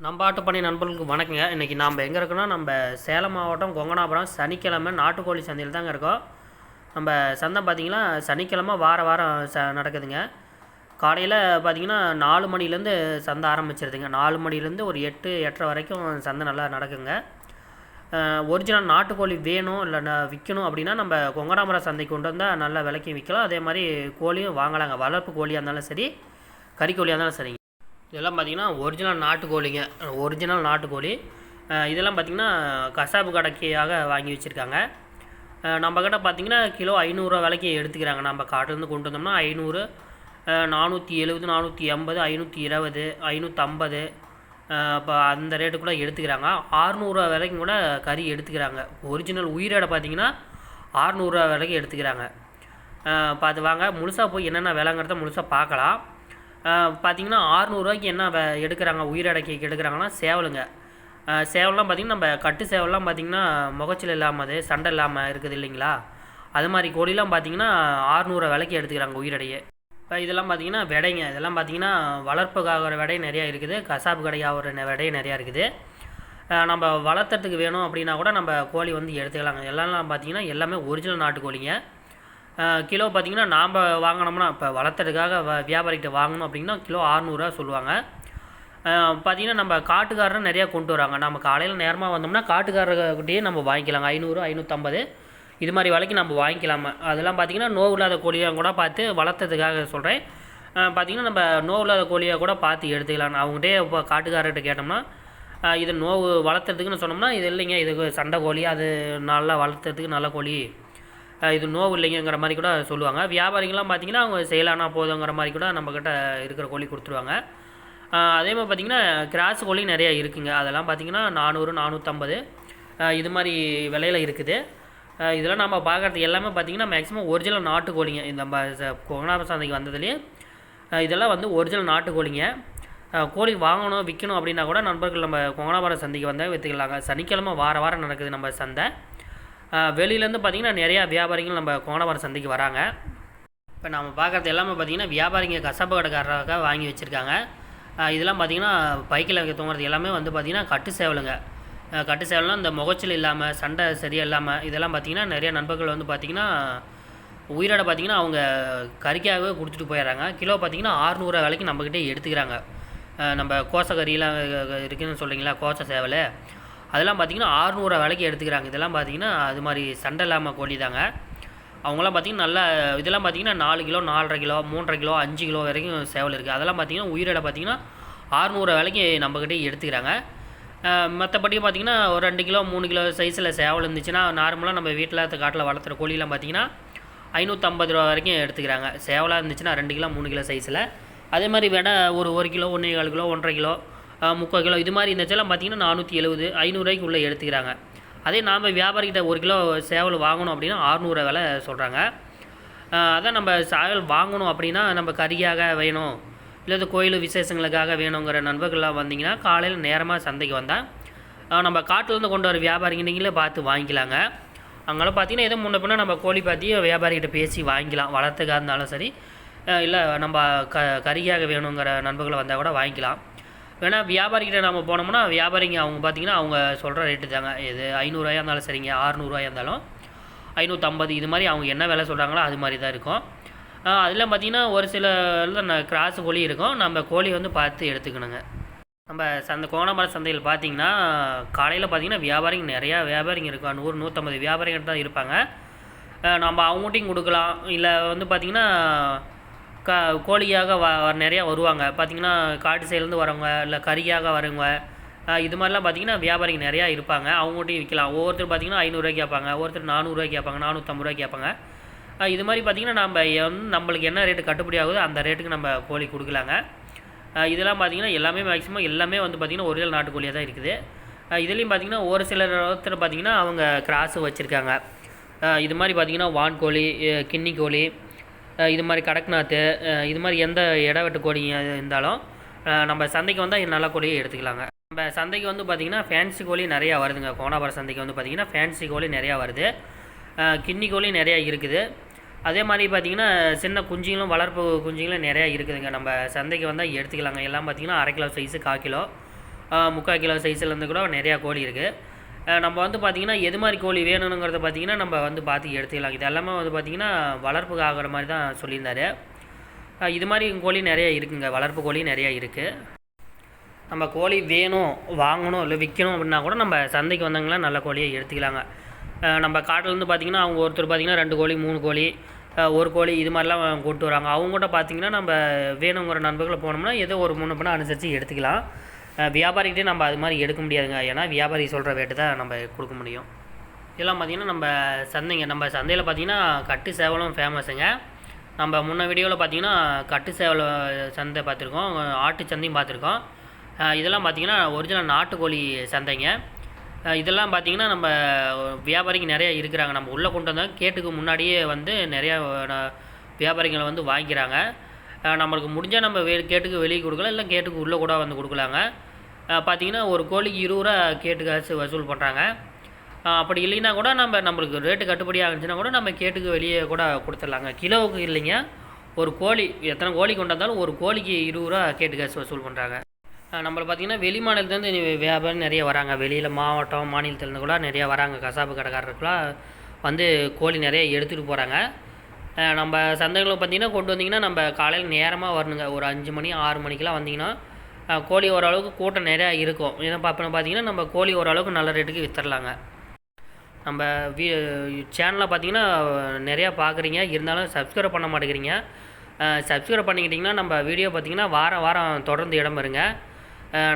நம்ம ஆட்டுப்பணி நண்பர்களுக்கு வணக்கங்க. இன்றைக்கி நாம் எங்கே இருக்கோம்னா நம்ம சேலம் மாவட்டம் கொங்கனாபுரம். சனிக்கிழமை நாட்டுக்கோழி சந்தையில் தாங்க இருக்கோம். நம்ம சந்தை பார்த்திங்கன்னா சனிக்கிழமை வார வாரம் ச நடக்குதுங்க. காலையில் பார்த்திங்கன்னா நாலு மணிலேருந்து சந்தை ஆரம்பிச்சிருதுங்க. நாலு மணிலேருந்து ஒரு எட்டு எட்டரை வரைக்கும் சந்தை நல்லா நடக்குங்க. ஒரிஜினல் நாட்டுக்கோழி வேணும் இல்லை ந- விற்கணும் அப்படின்னா நம்ம கொங்கனாபுரம் சந்தைக்கு கொண்டு வந்தால் நல்ல விலைக்கும் விற்கலாம். அதே மாதிரி கோழியும் வாங்கலாங்க. வளர்ப்பு கோழியாக இருந்தாலும் சரி கறிக்கோழியாக இருந்தாலும் சரிங்க. இதெல்லாம் பார்த்தீங்கன்னா ஒரிஜினல் நாட்டுக்கோழிங்க. ஒரிஜினல் நாட்டுக்கோழி. இதெல்லாம் பார்த்தீங்கன்னா கசாப்பு கடைக்காக வாங்கி வச்சுருக்காங்க. நம்மக்கிட்ட பார்த்தீங்கன்னா கிலோ ஐநூறுரூவா விலைக்கு எடுத்துக்கிறாங்க. நம்ம காட்டிலேருந்து கொண்டு வந்தோம்னா ஐநூறு நானூற்றி எழுபது நானூற்றி எண்பது ஐநூற்றி இருபது ஐநூற்றம்பது இப்போ அந்த ரேட்டுக்குள்ளே எடுத்துக்கிறாங்க. ஆறுநூறுவா விலைக்கும் கூட கறி எடுத்துக்கிறாங்க. ஒரிஜினல் உயிரோட பார்த்தீங்கன்னா ஆறுநூறுவா விலைக்கு எடுத்துக்கிறாங்க. பார்த்து வாங்க. முழுசாக போய் என்னென்ன விலைங்கிறத முழுசாக பார்க்கலாம். பார்த்தீங்கன்னா ஆறுநூறுவாய்க்கு என்ன எடுக்கிறாங்க உயிரடக்கி எடுக்கிறாங்கன்னா சேவலுங்க. சேவல்லாம் பார்த்தீங்கன்னா நம்ம கட்டு சேவல்லாம் பார்த்தீங்கன்னா முகச்சல் இல்லாமல் சண்டை இல்லாமல் இருக்குது இல்லைங்களா? அது மாதிரி கோழிலாம் பார்த்தீங்கன்னா ஆறுநூறு விலைக்கு எடுத்துக்கிறாங்க உயிரடையே இப்போ இதெல்லாம் பார்த்தீங்கன்னா விடைங்க. இதெல்லாம் பார்த்தீங்கன்னா வளர்ப்புக்காகிற விடை நிறையா இருக்குது. கசாப்பு கடையாகிற நெ- விடை நிறையா இருக்குது. நம்ம வளர்த்துறதுக்கு வேணும் அப்படின்னா கூட நம்ம கோழி வந்து எடுத்துக்கலாங்க. எல்லாம் பார்த்தீங்கன்னா எல்லாமே ஒரிஜினல் நாட்டுக்கோழிங்க. கோழிங்க கிலோ பார்த்தீங்கன்னா நாம் வாங்கினோம்னா இப்போ வளர்த்துறதுக்காக வியாபாரிகிட்ட வாங்கணும் அப்படின்னா கிலோ அறநூறுவா சொல்லுவாங்க. பார்த்திங்கன்னா பார்த்தீங்கன்னா நம்ம காட்டுக்காரரும் நிறையா கொண்டு வராங்க. நம்ம காலையில் நேரமாக வந்தோம்னா காட்டுக்காரர்கிட்டயே நம்ம வாங்கிக்கலாங்க. ஐநூறு ஐநூற்றம்பது இது மாதிரி விலைக்கு நம்ம வாங்கிக்கலாமா. அதெல்லாம் பார்த்தீங்கன்னா நோவு இல்லாத கோழியாக கூட பார்த்து வளர்த்ததுக்காக சொல்கிறேன் பார்த்திங்கன்னா நம்ம நோவு இல்லாத கோழியாக கூட பார்த்து எடுத்துக்கலாம். அவங்ககிட்டே இப்போ காட்டுக்காரர்கிட்ட கேட்டோம்னா இது நோவு வளர்த்துறதுக்குன்னு சொன்னோம்னா இது இல்லைங்க. இது சண்டை கோழி. அது நல்லா வளர்த்துறதுக்கு நல்ல கோழி. இது நோவு இல்லைங்கிற மாதிரி கூட சொல்லுவாங்க. வியாபாரிகள்லாம் பார்த்தீங்கன்னா அவங்க செய்யலானா போதுங்கிற மாதிரி கூட நம்மக்கிட்ட இருக்கிற கோழி கொடுத்துருவாங்க. அதே மாதிரி பார்த்தீங்கன்னா கிராஸ் கோழி நிறையா இருக்குங்க. அதெல்லாம் பார்த்தீங்கன்னா நானூறு நானூற்றம்பது இது மாதிரி விலையில் இருக்குது. இதெல்லாம் நம்ம பார்க்குறது எல்லாமே பார்த்தீங்கன்னா மேக்ஸிமம் ஒரிஜினல் நாட்டுக்கோழிங்க இந்த நம்ம ச- சந்தைக்கு வந்ததுலேயே இதெல்லாம் வந்து ஒரிஜினல் நாட்டுக்கோழிங்க கோழிங்க. கோழி வாங்கணும் விற்கணும் அப்படின்னா கூட நண்பர்கள் நம்ம கொங்கனாபுரம் சந்தைக்கு வந்தால் விற்றுக்கலாங்க சனிக்கிழமை வார வாரம் நடக்குது நம்ம சந்தை. வெளியிலேருந்து பார்த்தீங்கன்னா நிறையா வியாபாரிகள் நம்ம கோணவரம் சந்தைக்கு வராங்க. இப்போ நம்ம பார்க்குறது எல்லாமே பார்த்தீங்கன்னா வியாபாரிங்க கசப்பு கடைக்காரராக வாங்கி வச்சுருக்காங்க. இதெல்லாம் பார்த்தீங்கன்னா பைக்கில் தூங்குறது எல்லாமே வந்து பார்த்திங்கன்னா கட்டு சேவலுங்க. கட்டு சேவல்னால் இந்த முகச்சல் இல்லாமல் சண்டை சரியாக இல்லாமல் இதெல்லாம் பார்த்தீங்கன்னா நிறைய நண்பர்கள் வந்து பார்த்தீங்கன்னா உயிரோட பார்த்தீங்கன்னா அவங்க கறிக்காகவே கொடுத்துட்டு போயிடுறாங்க. கிலோ பார்த்தீங்கன்னா ஆறுநூறு விலைக்கு நம்மக்கிட்டே எடுத்துக்கிறாங்க. நம்ம கோசக்கறியெலாம் இருக்குதுன்னு சொல்கிறீங்களா? கோச சேவலை. அதெல்லாம் பார்த்தீங்கன்னா ஆறுநூறு விலைக்கு எடுத்துக்கிறாங்க. இதெல்லாம் பார்த்தீங்கன்னா அது மாதிரி சண்டை இல்லாமல் கோழி தாங்க அவங்களாம் பார்த்தீங்கன்னா நல்லா இதெல்லாம் பார்த்தீங்கன்னா நாலு கிலோ நாலரை கிலோ மூன்றரை கிலோ அஞ்சு கிலோ வரைக்கும் சேவல் இருக்குது அதெல்லாம் பார்த்தீங்கன்னா உயிரிட பார்த்திங்கன்னா ஆறுநூறு விலைக்கு நம்மக்கிட்ட எடுத்துக்கிறாங்க. மற்றபடி பார்த்தீங்கன்னா ஒரு ரெண்டு கிலோ மூணு கிலோ சைஸில் சேவல் இருந்துச்சுன்னா நார்மலாக நம்ம வீட்டில் காட்டில் வளர்த்துற கோழிலாம் பார்த்தீங்கன்னா ஐநூற்றம்பது ரூபா வரைக்கும் எடுத்துக்கிறாங்க. சேவலாக இருந்துச்சுன்னா ரெண்டு கிலோ மூணு கிலோ சைஸில். அதே மாதிரி வேணால் ஒரு ஒரு கிலோ ஒன்றே கால் கிலோ ஒன்றரை கிலோ முக்கால் கிலோ. இது மாதிரி இருந்துச்செல்லாம் பார்த்தீங்கன்னா நானூற்றி எழுபது ஐநூறுரூவாய்க்கு உள்ளே எடுத்துக்கிறாங்க. அதே நாம் வியாபாரிகிட்ட ஒரு கிலோ சேவல் வாங்கணும் அப்படின்னா ஆறுநூறு விலை சொல்கிறாங்க அதான் நம்ம சேவல் வாங்கணும் அப்படின்னா நம்ம கறியாக வேணும் இல்லை இது கோயில் விசேஷங்களுக்காக வேணுங்கிற நண்பர்கள்லாம் வந்தீங்கன்னா காலையில் நேரமாக சந்தைக்கு வந்தால் நம்ம காட்டிலேருந்து கொண்டு வர வியாபாரிங்க நீங்களே பார்த்து வாங்கிக்கலாங்க. அங்கெல்லாம் பார்த்தீங்கன்னா எதோ முன்ன பின்ன நம்ம கோழி பார்த்தி வியாபாரிகிட்ட பேசி வாங்கிக்கலாம். வளர்த்துக்காக இருந்தாலும் சரி இல்லை நம்ம க கறியாக வேணுங்கிற நண்பர்களை வந்தால் கூட வாங்கிக்கலாம். வேணால் வியாபாரிக்கிட்ட நம்ம போனோம்னா வியாபாரிங்க அவங்க பார்த்தீங்கன்னா அவங்க சொல்கிற ரேட்டு தாங்க. இது ஐநூறுரூவாயா இருந்தாலும் சரிங்க ஆறுநூறுவாயா இருந்தாலும் ஐநூற்றம்பது இது மாதிரி அவங்க என்ன விலை சொல்கிறாங்களோ அது மாதிரி தான் இருக்கும். அதில் பார்த்தீங்கன்னா ஒரு சில கிராஸ் கோழி இருக்கும். நம்ம கோழி வந்து பார்த்து எடுத்துக்கணுங்க. நம்ம சந்தை கோணமர சந்தையில் பார்த்தீங்கன்னா காலையில் பார்த்தீங்கன்னா வியாபாரிங்க நிறையா வியாபாரிங்க இருக்கும் நூறு நூற்றம்பது வியாபாரிங்க தான் இருப்பாங்க. நம்ம அவங்ககிட்டையும் கொடுக்கலாம். இல்லை வந்து பார்த்திங்கன்னா க கோழியாக வ வ- நிறையா வருவாங்க. பார்த்திங்கன்னா காட்டு சைட்லேருந்து வரவங்க இல்லை கறியாக வரவங்க இது மாதிரிலாம் பார்த்திங்கன்னா வியாபாரிங்க நிறையா இருப்பாங்க. அவங்ககிட்டையும் விற்கலாம் ஒவ்வொருத்தர் பார்த்திங்கன்னா ஐநூறுரூவா கேட்பாங்க. ஒருத்தர் நானூறுரூவா கேட்பாங்க. நானூற்றம்பது ரூபா கேட்பாங்க இது மாதிரி பார்த்திங்கன்னா நம்ம என்- நம்மளுக்கு என்ன ரேட்டு கட்டுப்படி ஆகுதோ அந்த ரேட்டுக்கு நம்ம கோழி கொடுக்கலாங்க. இதெல்லாம் பார்த்தீங்கன்னா எல்லாமே மேக்ஸிமம் எல்லாமே வந்து பார்த்திங்கன்னா ஒரிஜினல் நாட்டுக்கோழியாக தான் இருக்குது. இதுலேயும் பார்த்தீங்கன்னா ஒரு சிலர் ஒருத்தர் பார்த்தீங்கன்னா அவங்க கிராஸு வச்சுருக்காங்க. இது மாதிரி பார்த்தீங்கன்னா வான்கோழி கின்னி கோழி இது மாதிரி கடக்நாத்து இது மாதிரி எந்த இடவெட்டு கோழி இருந்தாலும் நம்ம சந்தைக்கு வந்தால் நல்ல கோழியை எடுத்துக்கலாங்க. நம்ம சந்தைக்கு வந்து பார்த்திங்கன்னா ஃபேன்சி கோழி நிறையா வருதுங்க. கோணாபுரம் சந்தைக்கு வந்து பார்த்திங்கன்னா ஃபேன்சி கோழி நிறையா வருது. கிண்ணி கின்னி கோழி நிறையா இருக்குது. அதே மாதிரி பார்த்தீங்கன்னா சின்ன குஞ்சுகளும் வளர்ப்பு குஞ்சுகளும் நிறையா இருக்குதுங்க. நம்ம சந்தைக்கு வந்தால் எடுத்துக்கலாங்க. எல்லாம் பார்த்தீங்கன்னா அரை கிலோ சைஸு கால் கிலோ முக்கால் கிலோ சைஸ்லேருந்து கூட நிறையா கோழி இருக்குது நம்ம வந்து பார்த்திங்கன்னா எது மாதிரி கோழி வேணுங்கிறத பார்த்திங்கன்னா நம்ம வந்து பார்த்து எடுத்துக்கலாம். இது எல்லாமே வந்து பார்த்திங்கன்னா வளர்ப்புக்கு ஆகிற மாதிரி தான் சொல்லியிருந்தாரு. இது மாதிரி கோழி நிறையா இருக்குங்க. வளர்ப்பு கோழி நிறையா இருக்குது நம்ம கோழி வேணும் வாங்கணும் இல்லை விற்கணும் அப்படின்னா கூட நம்ம சந்தைக்கு வந்தாங்கன்னா நல்ல கோழியை எடுத்துக்கலாங்க. நம்ம காட்டிலேருந்து பார்த்திங்கன்னா அவங்க ஒருத்தர் பார்த்தீங்கன்னா ரெண்டு கோழி மூணு கோழி ஒரு கோழி இது மாதிரிலாம் கொண்டு வராங்க. அவங்க கூட பார்த்திங்கன்னா நம்ம வேணுங்கிற நண்பர்களை போனோம்னா ஏதோ ஒரு மூணு பண்ண அனுசரித்து எடுத்துக்கலாம். வியாபாரிகிட்டே நம்ம அது மாதிரி எடுக்க முடியாதுங்க. ஏன்னா வியாபாரி சொல்கிற ரேட்டு தான் நம்ம கொடுக்க முடியும். இதெல்லாம் பார்த்திங்கன்னா நம்ம சந்தைங்க நம்ம சந்தையில் பார்த்திங்கன்னா கட்டு சேவலும் ஃபேமஸுங்க நம்ம முன்ன வீடியோவில் பார்த்தீங்கன்னா கட்டு சேவல் சந்தை பார்த்துருக்கோம் ஆட்டு சந்தையும் பார்த்துருக்கோம் இதெல்லாம் பார்த்தீங்கன்னா ஒரிஜினல் நாட்டுக்கோழி சந்தைங்க. இதெல்லாம் பார்த்தீங்கன்னா நம்ம வியாபாரிங்க நிறைய இருக்கிறாங்க. நம்ம உள்ளே கொண்டு வந்தால் கேட்டுக்கு முன்னாடியே வந்து நிறையா வியாபாரிகளை வந்து வாங்கிக்கிறாங்க. நம்மளுக்கு முடிஞ்சால் நம்ம வே கேட்டுக்கு வெளியே கொடுக்கலாம். இல்லை கேட்டுக்கு உள்ளே கூட வந்து கொடுக்கலாங்க. பார்த்தீங்கன்னா ஒரு கோழிக்கு இருபது ரூபா கேட்டு காசு வசூல் பண்ணுறாங்க அப்படி இல்லைன்னா கூட நம்ம நம்மளுக்கு ரேட்டு கட்டுப்படி ஆகுச்சுன்னா கூட நம்ம கேட்டுக்கு வெளியே கூட கொடுத்துடலாங்க. கிலோவுக்கு இல்லைங்க. ஒரு கோழி எத்தனை கோழி கொண்டாந்தாலும் ஒரு கோழிக்கு இருபது ரூபா கேட்டு காசு வசூல் பண்ணுறாங்க நம்மளை பார்த்தீங்கன்னா வெளி மாநிலத்துலேருந்து வியாபாரம் நிறைய வராங்க. வெளியில் மாவட்டம் மாநிலத்துலேருந்து கூட நிறைய வராங்க. கசாப்பு கடைக்காரருக்குலாம் வந்து கோழி நிறைய எடுத்துகிட்டு போகிறாங்க நம்ம சந்தைகளை பார்த்தீங்கன்னா கொண்டு வந்தீங்கன்னா நம்ம காலையில் நேரமாக வரணுங்க. ஒரு அஞ்சு மணி ஆறு மணிக்கெலாம் வந்தீங்கன்னா கோழி ஓரளவுக்கு கூட்டம் நிறையா இருக்கும். ஏன்னா பார்ப்போம் பார்த்தீங்கன்னா நம்ம கோழி ஓரளவுக்கு நல்ல ரேட்டுக்கு விற்றுடலாங்க நம்ம வீ சேனலில் பார்த்தீங்கன்னா நிறையா பார்க்குறீங்க இருந்தாலும் சப்ஸ்கிரைப் பண்ண மாட்டேங்கிறீங்க. சப்ஸ்கிரைப் பண்ணிக்கிட்டிங்கன்னா நம்ம வீடியோ பார்த்தீங்கன்னா வாரம் வாரம் தொடர்ந்து இடம் வருங்க.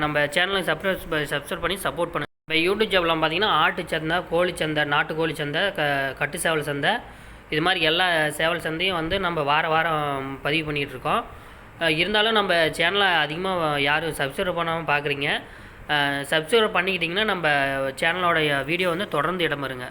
நம்ம சேனலை சப்ஸ்கிரைப் சப்ஸ்கிரைப் பண்ணி சப்போர்ட் பண்ணுங்கள் இப்போ யூடியூப் சேனலில் பார்த்தீங்கன்னா ஆட்டு சந்தை கோழி சந்தை நாட்டு கோழி சந்தை க கட்டு சேவல் சந்தை இது மாதிரி எல்லா சேவல் சந்தையும் வந்து நம்ம வார வாரம் பதிவு பண்ணிகிட்டு இருக்கோம். இருந்தாலும் நம்ம சேனலை அதிகமாக யாரும் சப்ஸ்கிரைப் பண்ணாமல் பார்க்குறீங்க சப்ஸ்கிரைப் பண்ணிக்கிட்டிங்கன்னா நம்ம சேனலோடைய வீடியோ வந்து தொடர்ந்து இடம் வருங்க